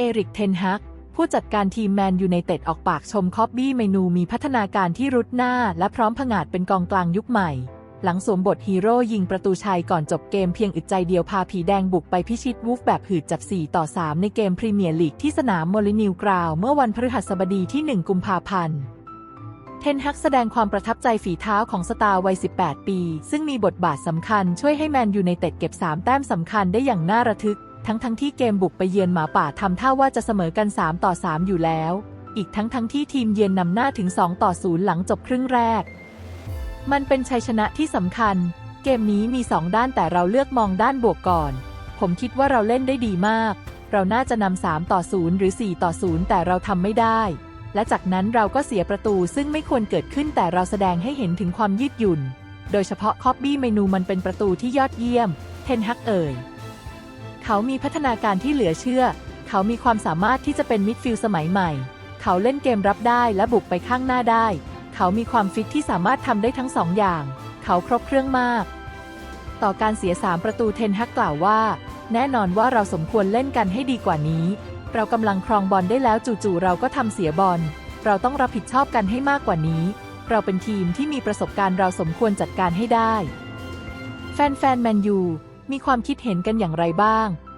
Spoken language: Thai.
เอริกเทนฮักผู้จัดการทีมแมนยูไนเต็ดออกปากชมคอบบี้เมนูมีพัฒนาการที่รุดหน้า และพร้อมผงาดเป็นกองกลางยุคใหม่ หลังสวมบทฮีโร่ยิงประตูชัยก่อนจบเกมเพียงอึดใจเดียวพาผีแดงบุกไปพิชิตวูฟแบบหืดจับ 4 ต่อ 3 ในเกมพรีเมียร์ลีกที่สนามโมลินิวกราวเมื่อวันพฤหัสบดีที่ 1 กุมภาพันธ์เทนฮักแสดงความประทับใจฝีเท้าของสตาร์วัย 18 ปี ซึ่งมีบทบาทสำคัญช่วยให้แมนยูไนเต็ดเก็บ 3 แต้มสำคัญได้อย่างน่าระทึก ทั้งทั้งที่เกมบุกไปเยือนหมาป่าทำท่าว่าจะเสมอกัน 3 ต่อ 3 อยู่แล้ว อีกทั้งทั้งที่ทีมเยือนนำหน้าถึง 2 ต่อ 0 หลังจบครึ่งแรก มันเป็นชัยชนะที่สำคัญ เกมนี้มี 2 ด้านแต่เราเลือกมองด้านบวกก่อน ผมคิดว่าเราเล่นได้ดีมาก เราน่าจะนำ3ต่อ 0 หรือ 4 ต่อ 0 แต่เราทำไม่ได้ และจากนั้นเราก็เสียประตูซึ่งไม่ควรเกิดขึ้นแต่เราแสดงให้เห็นถึงความยืดหยุ่น โดยเฉพาะคอบบี้เมนูมันเป็นประตูที่ยอดเยี่ยม เทนฮักเอ่ย เขามีพัฒนาการที่เหลือเชื่อ เขามีความสามารถที่จะเป็นมิดฟิลด์สมัยใหม่ เขาเล่นเกมรับได้และบุกไปข้างหน้าได้ เขามีความฟิตที่สามารถทำได้ทั้งสองอย่าง เขาครบเครื่องมาก ต่อการเสียสามประตูเทนฮักกล่าวว่า แน่นอนว่าเราสมควรเล่นกันให้ดีกว่านี้ เรากำลังครองบอลได้แล้วจู่ๆเราก็ทำเสียบอล เราต้องรับผิดชอบกันให้มากกว่านี้ เราเป็นทีมที่มีประสบการณ์เราสมควรจัดการให้ได้ แฟนๆแมนยูมีความคิดเห็นกันอย่างไรบ้าง